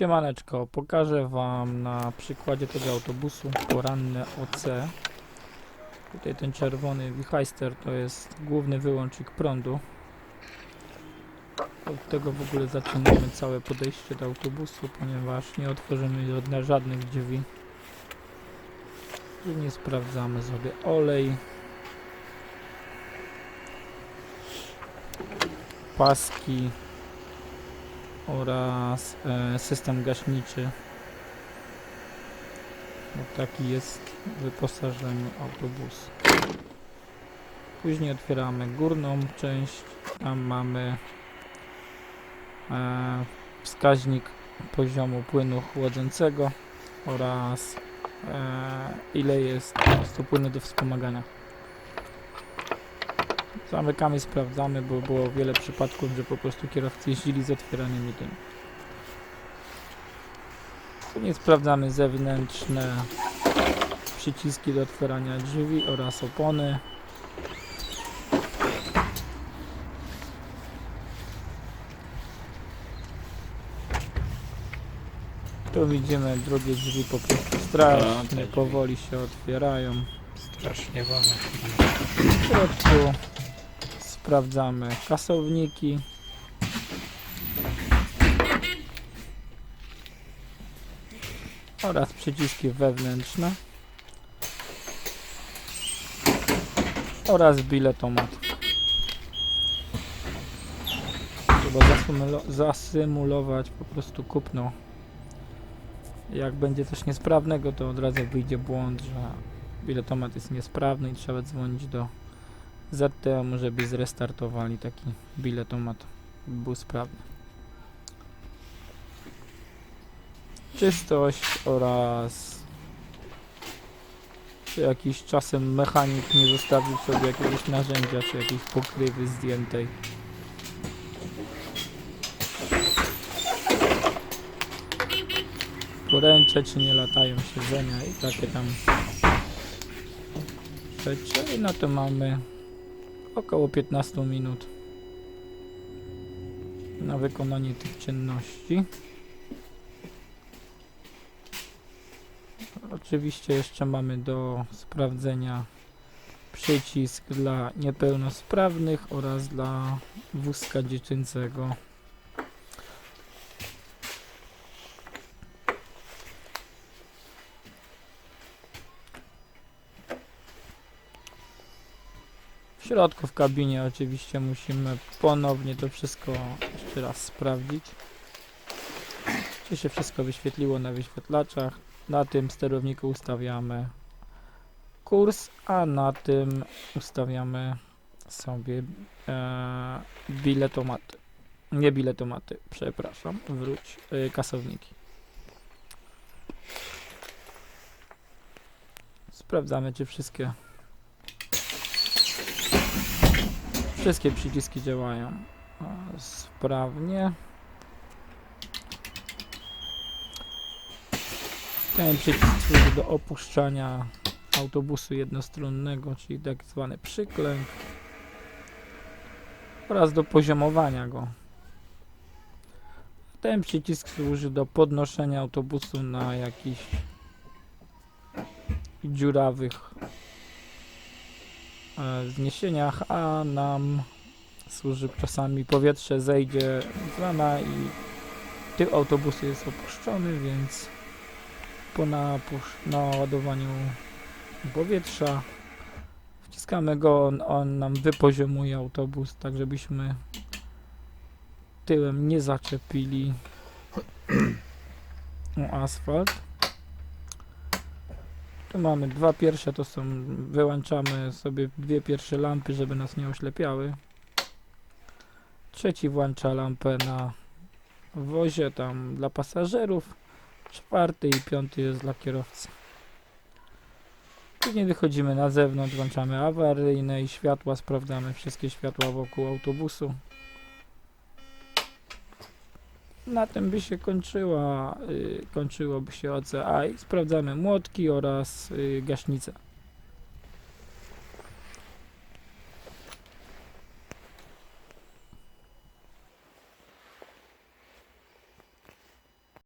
Siemaneczko, pokażę Wam na przykładzie tego autobusu poranne OC. Tutaj ten czerwony wichajster to jest główny wyłącznik prądu. Od tego w ogóle zaczynamy całe podejście do autobusu, ponieważ nie otworzymy żadnych drzwi. Później sprawdzamy sobie olej. Paski oraz e, system gaśniczy. Bo taki jest w wyposażeniu autobusu. Później otwieramy górną część. Tam mamy e, wskaźnik poziomu płynu chłodzącego oraz e, ile jest po płynu do wspomagania. Zamykamy, sprawdzamy, bo było wiele przypadków, że po prostu kierowcy jeździli z otwieraniem i tym. Później sprawdzamy zewnętrzne przyciski do otwierania drzwi oraz opony. Tu widzimy drugie drzwi po prostu strasznie powoli się otwierają. Strasznie wolno. W środku sprawdzamy kasowniki. Oraz przyciski wewnętrzne. Oraz biletomat. Trzeba zasymulo- zasymulować po prostu kupno. Jak będzie coś niesprawnego, to od razu wyjdzie błąd, że biletomat jest niesprawny i trzeba dzwonić do ZTM, żeby zrestartowali taki biletomat, by był sprawny. Czystość oraz czy jakiś czasem mechanik nie zostawił sobie jakiegoś narzędzia, czy jakiejś pokrywy zdjętej. Poręcze, czy nie latają siedzenia i takie tam rzeczy. Na to mamy około 15 minut na wykonanie tych czynności. Oczywiście jeszcze mamy do sprawdzenia przycisk dla niepełnosprawnych oraz dla wózka dziecięcego. Środku w kabinie oczywiście musimy ponownie to wszystko jeszcze raz sprawdzić. Czy się wszystko wyświetliło na wyświetlaczach. Na tym sterowniku ustawiamy kurs, a na tym ustawiamy sobie e, biletomaty. Nie biletomaty, przepraszam, wróć, e, kasowniki. Sprawdzamy, czy wszystkie Wszystkie przyciski działają sprawnie. Ten przycisk służy do opuszczania autobusu jednostronnego, czyli tak zwany przyklęk oraz do poziomowania go. Ten przycisk służy do podnoszenia autobusu na jakichś dziurawych wzniesieniach, a nam służy czasami powietrze zejdzie z rana i tył autobusu jest opuszczony, więc po naładowaniu powietrza wciskamy go, on, on nam wypoziomuje autobus, tak żebyśmy tyłem nie zaczepili asfalt. Tu mamy dwa pierwsze, to są, wyłączamy sobie dwie pierwsze lampy, żeby nas nie oślepiały. Trzeci włącza lampę na wozie tam dla pasażerów. Czwarty i piąty jest dla kierowcy. Później wychodzimy na zewnątrz, włączamy awaryjne i światła, sprawdzamy wszystkie światła wokół autobusu. Na tym by się kończyła, y, kończyłoby się OCA i sprawdzamy młotki oraz y, gaśnicę.